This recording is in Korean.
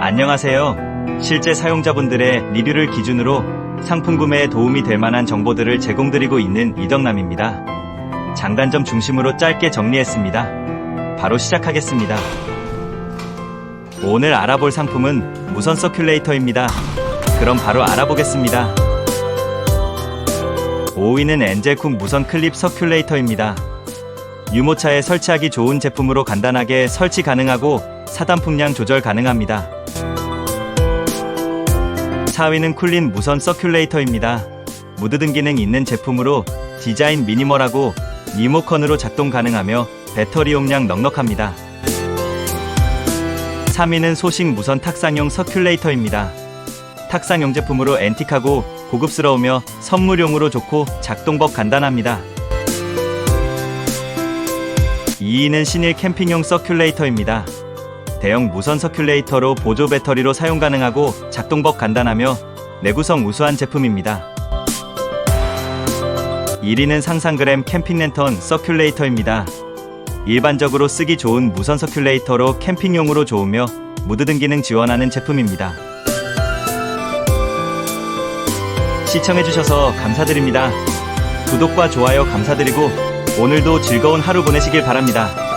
안녕하세요. 실제 사용자분들의 리뷰를 기준으로 상품 구매에 도움이 될 만한 정보들을 제공드리고 있는 이덕남입니다. 장단점 중심으로 짧게 정리했습니다. 바로 시작하겠습니다. 오늘 알아볼 상품은 무선 서큘레이터입니다. 그럼 바로 알아보겠습니다. 5위는 엔젤쿡 무선 클립 서큘레이터입니다. 유모차에 설치하기 좋은 제품으로 간단하게 설치 가능하고 사단 풍량 조절 가능합니다. 4위는 쿨린 무선 서큘레이터입니다. 무드등 기능 있는 제품으로 디자인 미니멀하고 리모컨으로 작동 가능하며 배터리 용량 넉넉합니다. 3위는 소식 무선 탁상용 서큘레이터입니다. 탁상용 제품으로 앤틱하고 고급스러우며 선물용으로 좋고 작동법 간단합니다. 2위는 신일 캠핑용 서큘레이터입니다. 대형 무선 서큘레이터로 보조 배터리로 사용 가능하고 작동법 간단하며 내구성 우수한 제품입니다. 1위는 상상그램 캠핑 랜턴 서큘레이터입니다. 일반적으로 쓰기 좋은 무선 서큘레이터로 캠핑용으로 좋으며 무드 등 기능 지원하는 제품입니다. 시청해주셔서 감사드립니다. 구독과 좋아요 감사드리고 오늘도 즐거운 하루 보내시길 바랍니다.